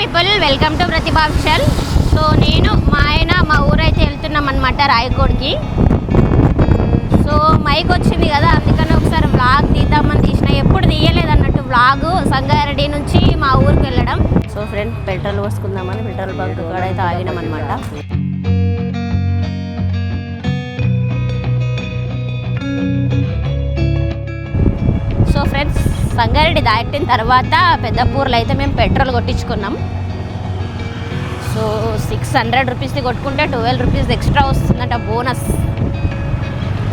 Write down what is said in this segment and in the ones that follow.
People welcome to ప్రతిభాక్షల్ so నేను మా ఆయన మా ఊరైతే వెళ్తున్నాం అనమాట రాయకోడ్కి సో మైక్ వచ్చింది కదా అందుకని ఒకసారి వ్లాగ్ తీద్దామని తీసిన. ఎప్పుడు తీయలేదు అన్నట్టు వ్లాగ్ సంగారెడ్డి నుంచి మా ఊరికి వెళ్ళడం. సో ఫ్రెండ్ పెట్రోల్ పోసుకుందామని పెట్రోల్ బంక్ కూడా అయితే ఆగినాం అనమాట సో ఫ్రెండ్స్ సంగారెడ్డి దాటిన తర్వాత పెద్దపూర్లో అయితే మేము పెట్రోల్ కొట్టించుకున్నాం. సో సిక్స్ హండ్రెడ్ రూపీస్ది కొట్టుకుంటే ట్వెల్వ్ రూపీస్ ఎక్స్ట్రా వస్తుందంట బోనస్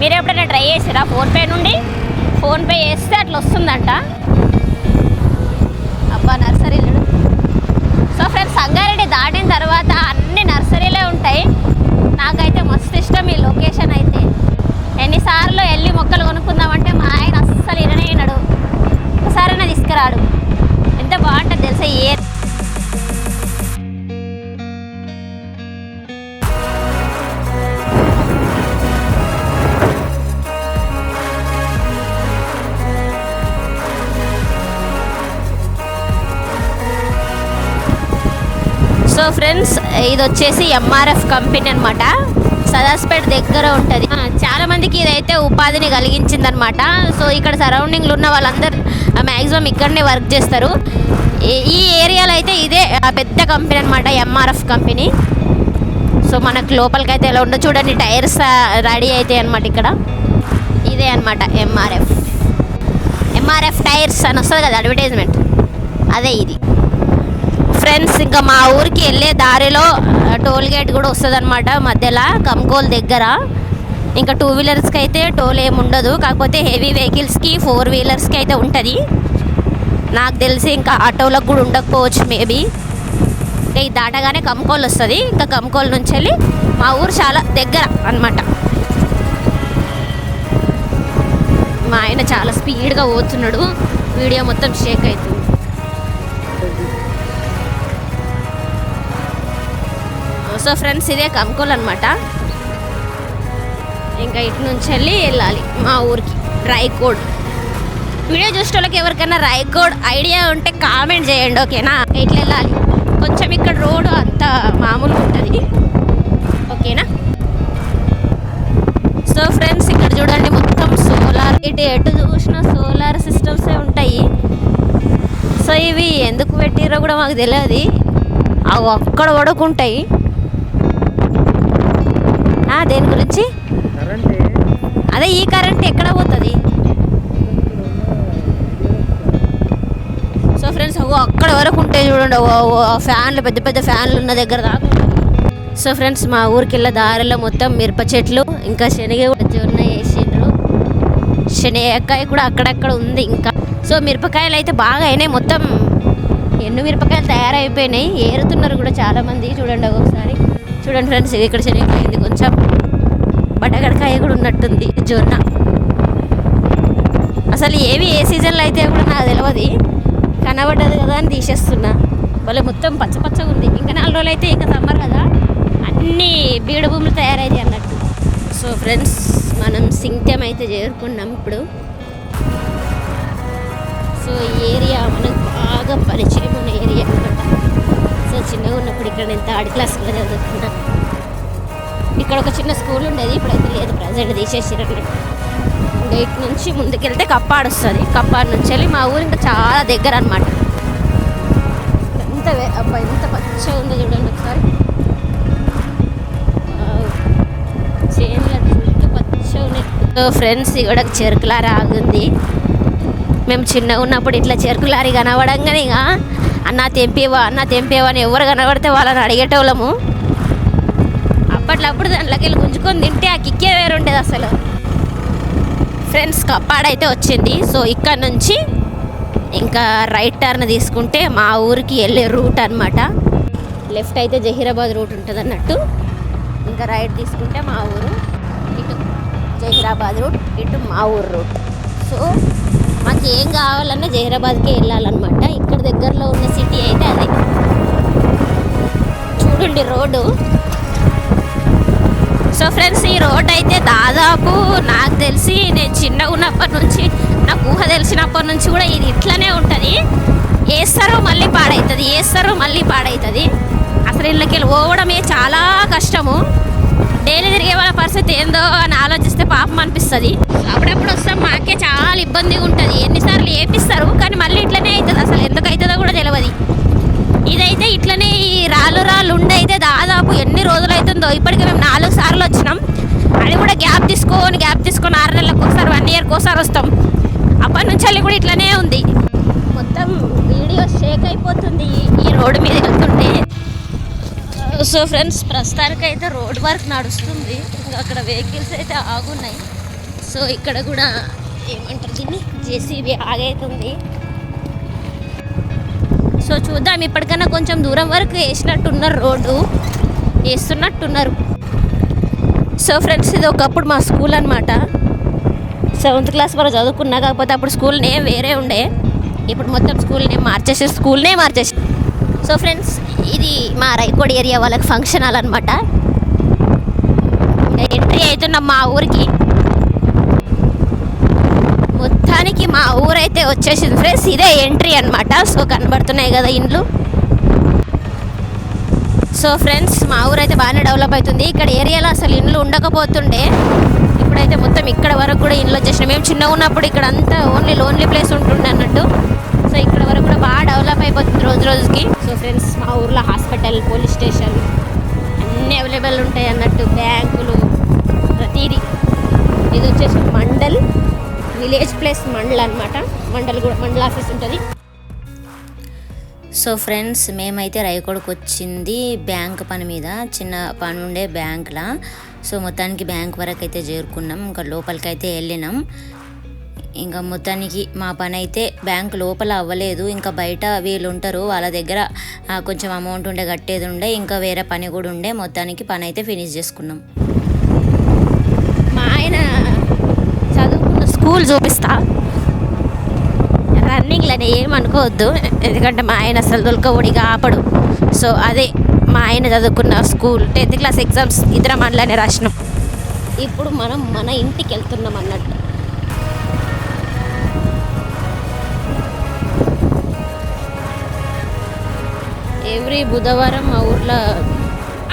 మీరు ఎప్పుడైనా ట్రై చేసారా? ఫోన్పే నుండి? ఫోన్పే చేస్తే అట్లా వస్తుందంట. అబ్బా నర్సరీలు. సో ఫ్రెండ్స్ సంగారెడ్డి దాటిన తర్వాత అన్ని సో ఫ్రెండ్స్ ఇది వచ్చేసి ఎంఆర్ఎఫ్ కంపెనీ అనమాట సదాస్పేట్ దగ్గర ఉంటుంది. చాలా మందికి ఇదైతే ఉపాధిని కలిగించింది అనమాట సో ఇక్కడ సరౌండింగ్లో ఉన్న వాళ్ళందరూ మ్యాక్సిమం ఇక్కడనే వర్క్ చేస్తారు. ఈ- ఏరియాలో అయితే ఇదే పెద్ద కంపెనీ అనమాట ఎంఆర్ఎఫ్ కంపెనీ సో మనకు లోపలికి అయితే ఎలా ఉండో చూడండి. టైర్స్ రెడీ అవుతాయి అనమాట ఇక్కడ. ఇదే అనమాట ఎంఆర్ఎఫ్ ఎంఆర్ఎఫ్ టైర్స్ అని వస్తుంది కదా అడ్వర్టైజ్మెంట్ అదే ఇది. ఫ్రెండ్స్ ఇంకా మా ఊరికి వెళ్ళే దారిలో టోల్ గేట్ కూడా వస్తుంది అనమాట మధ్యలో గమ్కోల్ దగ్గర. ఇంకా టూ వీలర్స్కి అయితే టోల్ ఏమి ఉండదు కాకపోతే హెవీ వెహికల్స్కి ఫోర్ వీలర్స్కి అయితే ఉంటుంది. నాకు తెలిసి ఇంకా ఆటోలకు కూడా ఉండకపోవచ్చు మేబీ ఇంకా ఇది దాటగానే కమ్కోల్ వస్తుంది ఇంకా కమ్కోల్ నుంచి వెళ్ళి మా ఊరు చాలా దగ్గర అన్నమాట. మా ఆయన చాలా స్పీడ్గా పోతున్నాడు వీడియో మొత్తం షేక్ అవుతుంది. సో ఫ్రెండ్స్ ఇదే కమ్కోల్ అనమాట ఇంకా ఇటు నుంచి వెళ్ళి వెళ్ళాలి మా ఊరికి రాయకోడ్. వీడియో చూసే వాళ్ళకి ఎవరికైనా రాయకోడ్ ఐడియా ఉంటే కామెంట్ చేయండి ఓకేనా? ఇట్లా వెళ్ళాలి. కొంచెం ఇక్కడ రోడ్డు అంత మామూలుగా ఉంటుంది. ఓకేనా? సో ఫ్రెండ్స్ ఇక్కడ చూడండి మొత్తం సోలార్ ఇటు ఎటు చూసినా సోలార్ సిస్టమ్సే ఉంటాయి. సో ఇవి ఎందుకు పెట్టిరో కూడా మాకు తెలియదు. అవి అక్కడ పడుకుంటాయి. దేని గురించి? అదే ఈ కరెంట్ ఎక్కడ పోతుంది? సో ఫ్రెండ్స్ అక్కడ వరకు ఉంటాయి చూడండి ఫ్యాన్లు పెద్ద పెద్ద ఫ్యాన్లు ఉన్న దగ్గర దాకా. సో ఫ్రెండ్స్ మా ఊరికి వెళ్ళే దారిలో మొత్తం మిరప చెట్లు ఇంకా శనగ జొన్న వేసిండ్రు. శనగకాయ కూడా అక్కడక్కడ ఉంది ఇంకా. సో మిరపకాయలు అయితే బాగా అయినాయి మొత్తం ఎన్ని మిరపకాయలు తయారైపోయినాయి ఏరుతున్నారు కూడా చాలా మంది చూడండి ఒకసారి. చూడండి ఫ్రెండ్స్ ఇక్కడ శనగకాయ కొంచెం. బటగడకాయ కూడా ఉన్నట్టుంది జొన్న. అసలు ఏవి ఏ సీజన్లో అయితే కూడా నాకు తెలియదు కనబడ్డది కదా అని తీసేస్తున్నా. భలే మొత్తం పచ్చ పచ్చగా ఉంది. ఇంకా నాలుగు రోజులు అయితే ఇంకా సమ్మర్ కదా. అన్నీ బీడు భూములు తయారైతాయి అన్నట్టు. సో ఫ్రెండ్స్ మనం సింక్టెం అయితే చేరుకున్నాం ఇప్పుడు. సో ఈ ఏరియా మనకు బాగా పరిచయం నేను ఉన్నప్పుడు ఇక్కడ నేను థర్డ్ క్లాస్లో చదువుతున్నా. ఇక్కడ ఒక చిన్న స్కూల్ ఉండేది ఇప్పుడైతే లేదు ప్రజెంట్ తీసేసారు అన్నట్టు గేట్ నుంచి ముందుకెళ్తే కప్పాడు వస్తుంది. కప్పాడు నుంచి వెళ్ళి మా ఊరు ఇంకా చాలా దగ్గర అనమాట ఎంత అబ్బా ఎంత పచ్చగా ఉందో చూడండి ఒకసారి. చేనుల చుట్టూ పచ్చగా ఉన్నాయి. ఫ్రెండ్స్ ఇక్కడ చెరుకులారి ఆగుంది. మేము చిన్నగా ఉన్నప్పుడు ఇట్లా చెరుకులారి కనబడంగానే ఇక అన్న తెంపేవా అన్న తెంపేవా అని ఎవరు కనబడితే వాళ్ళని అడిగేటోళ్ళము. అప్పట్లో అప్పుడు దాంట్లోకి వెళ్ళి గుంజుకొని తింటే ఆ కిక్కే వేరుండేది అసలు. ఫ్రెండ్స్ కప్పాడైతే వచ్చింది. సో ఇక్కడ నుంచి ఇంకా రైట్ టర్న్ తీసుకుంటే మా ఊరికి వెళ్ళే రూట్ అనమాట లెఫ్ట్ అయితే జహీరాబాద్ రూట్ ఉంటుంది అన్నట్టు ఇంకా రైట్ తీసుకుంటే మా ఊరు ఇటు జహీరాబాద్ రూట్ ఇటు మా ఊరు రూట్. సో మాకు ఏం కావాలన్నా జహీరాబాద్కే వెళ్ళాలన్నమాట. దగ్గరలో ఉన్న సిటీ అయితే అదే. చూడండి రోడ్డు. సో ఫ్రెండ్స్ ఈ రోడ్ అయితే దాదాపు నాకు తెలిసి నేను చిన్నగా ఉన్నప్పటి నుంచి నాకు ఊహ తెలిసినప్పటి నుంచి కూడా ఇది ఇట్లానే ఉంటుంది. వేస్తారో మళ్ళీ పాడవుతుంది వేస్తారు మళ్ళీ పాడవుతుంది అసలు ఇళ్ళకి వెళ్ళి పోవడమే చాలా కష్టము. డైలీ పరిస్థితి ఏందో అని ఆలోచిస్తే పాపం అనిపిస్తుంది. అప్పుడప్పుడు వస్తాం మాకే చాలా ఇబ్బందిగా ఉంటుంది. ఎన్నిసార్లు వేపిస్తారు కానీ మళ్ళీ ఇట్లనే అవుతుంది అసలు ఎందుకు అవుతుందో కూడా తెలియదు ఇదైతే ఇట్లనే ఈ రాళ్ళు రాళ్ళు ఉండి అయితే దాదాపు ఎన్ని రోజులు అవుతుందో ఇప్పటికే మేము నాలుగు సార్లు వచ్చినాం. అది కూడా గ్యాప్ తీసుకొని గ్యాప్ తీసుకొని ఆరు నెలలకు ఒకసారి వన్ ఇయర్కి ఒకసారి వస్తాం. అప్పటి నుంచి వెళ్ళి కూడా ఇట్లనే ఉంది. మొత్తం వీడియో షేక్ అయిపోతుంది ఈ- ఈ రోడ్డు మీద వెళ్తుంటే. సో ఫ్రెండ్స్ ప్రస్తుతానికి అయితే రోడ్ వర్క్ నడుస్తుంది. ఇంకా అక్కడ వెహికల్స్ అయితే ఆగున్నాయి. సో ఇక్కడ కూడా ఏమంటారు దీన్ని? జేసీబీ ఆగైతుంది. సో చూద్దాం ఇప్పటికన్నా కొంచెం దూరం వరకు వేసినట్టున్నారు రోడ్డు. వేస్తున్నట్టున్నారు. సో ఫ్రెండ్స్ ఇది ఒకప్పుడు మా స్కూల్ అనమాట సెవెంత్ క్లాస్ వరకు చదువుకున్నా కాకపోతే అప్పుడు స్కూల్ నేమ్ వేరే ఉండే. ఇప్పుడు మొత్తం స్కూల్ నేమ్ మార్చేసి స్కూల్ నేమ్ మార్చేసి సో ఫ్రెండ్స్ ఇది మా రైకోడ్ ఏరియా వాళ్ళకి ఫంక్షన్ హాల్ అనమాట ఎంట్రీ అవుతున్నాం మా ఊరికి మొత్తానికి మా ఊరైతే వచ్చేసింది ఫ్రెండ్స్ ఇదే ఎంట్రీ అన్నమాట. సో కనబడుతున్నాయి కదా ఇండ్లు. సో ఫ్రెండ్స్ మా ఊరైతే బాగానే డెవలప్ అవుతుంది. ఇక్కడ ఏరియాలో అసలు ఇండ్లు ఉండకపోతుండే. ఇప్పుడైతే మొత్తం ఇక్కడ వరకు కూడా ఇండ్లు వచ్చేసినాయి. మేము చిన్నగా ఉన్నప్పుడు ఇక్కడ అంతా ఓన్లీ లోన్లీ ప్లేస్ ఉంటుండే అన్నట్టు సో ఇక్కడ వరకు కూడా బాగా డెవలప్ అయిపోతుంది రోజు రోజుకి. సో ఫ్రెండ్స్ మా ఊర్లో హాస్పిటల్ పోలీస్ స్టేషన్ అన్నీ అవైలబుల్ ఉంటాయి అన్నట్టు. బ్యాంకులు ప్రతిదీ. ఇది వచ్చేసి మండల్ విలేజ్ ప్లేస్ మండల్ అనమాట మండల్ కూడా మండల్ ఆఫీస్ ఉంటుంది. సో ఫ్రెండ్స్ మేమైతే రైకోడకు వచ్చింది బ్యాంక్ పని మీద. చిన్న పని ఉండే బ్యాంక్లా. సో మొత్తానికి బ్యాంక్ వరకు అయితే చేరుకున్నాం. ఇంకా లోపలికి అయితే వెళ్ళినాం. ఇంకా మొత్తానికి మా పని అయితే బ్యాంక్ లోపల అవ్వలేదు. ఇంకా బయట వీళ్ళు ఉంటారు వాళ్ళ దగ్గర కొంచెం అమౌంట్ ఉండే కట్టేది ఉండే ఇంకా వేరే పని కూడా ఉండే. మొత్తానికి పని అయితే ఫినిష్ చేసుకున్నాం. మా ఆయన చదువుకున్న స్కూల్ చూపిస్తా. రన్నింగ్లని ఏమనుకోవద్దు ఎందుకంటే మా ఆయన అసలు దొలకవుడిగా ఆపడు. సో అదే మా ఆయన చదువుకున్న స్కూల్. టెన్త్ క్లాస్ ఎగ్జామ్స్ ఇద్దరం అందులోనే రాసినాం. ఇప్పుడు మనం మన ఇంటికి వెళ్తున్నాం అన్నట్టు. ఎవ్రీ బుధవారం మా ఊర్లో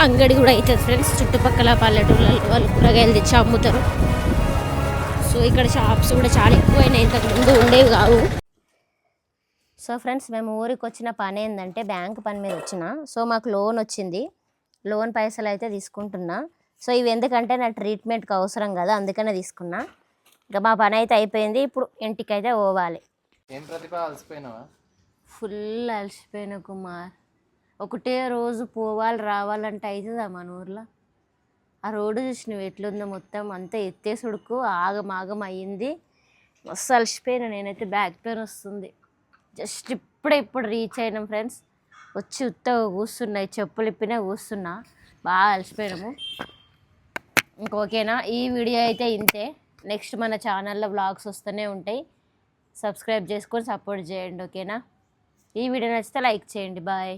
అంగడి కూడా అవుతుంది ఫ్రెండ్స్ చుట్టుపక్కల పల్లెటూళ్ళ వాళ్ళు కూరగాయలు తెచ్చి అమ్ముతారు. సో ఇక్కడ షాప్స్ కూడా చాలా ఎక్కువైనాయి ఇంతకు ముందు ఉండేవి కావు. సో ఫ్రెండ్స్ మేము ఊరికి వచ్చిన పని ఏంటంటే బ్యాంక్ పని మీద వచ్చిన. సో మాకు లోన్ వచ్చింది. లోన్ పైసలు అయితే తీసుకుంటున్నా. సో ఇవి ఎందుకంటే నా ట్రీట్మెంట్కి అవసరం కదా అందుకనే తీసుకున్నా. ఇంకా మా పని అయితే అయిపోయింది ఇప్పుడు ఇంటికి అయితే పోవాలి. ఏం ప్రతిభ అలసిపోయినావా? ఫుల్ అలసిపోయిన కుమార్. ఒకటే రోజు పోవాలి రావాలంటే అవుతుందా మన ఊర్లో? ఆ రోడ్డు చూసి ఎట్లుందో మొత్తం అంతా ఎత్తేసుడుకు ఆగం ఆగం అయ్యింది. మస్తు అలసిపోయినా నేనైతే బ్యాక్ పెయిన్ వస్తుంది. జస్ట్ ఇప్పుడే ఇప్పుడు రీచ్ అయినాం ఫ్రెండ్స్ వచ్చి ఉత్తగా కూస్తున్నాయి చెప్పులు ఇప్పినా కూస్తున్నా బాగా అలసిపోయినాము. ఇంక ఓకేనా? ఈ వీడియో అయితే ఇంతే. నెక్స్ట్ మన ఛానల్లో వ్లాగ్స్ వస్తూనే ఉంటాయి. సబ్స్క్రైబ్ చేసుకొని సపోర్ట్ చేయండి ఓకేనా? ఈ వీడియో నచ్చితే లైక్ చేయండి. బాయ్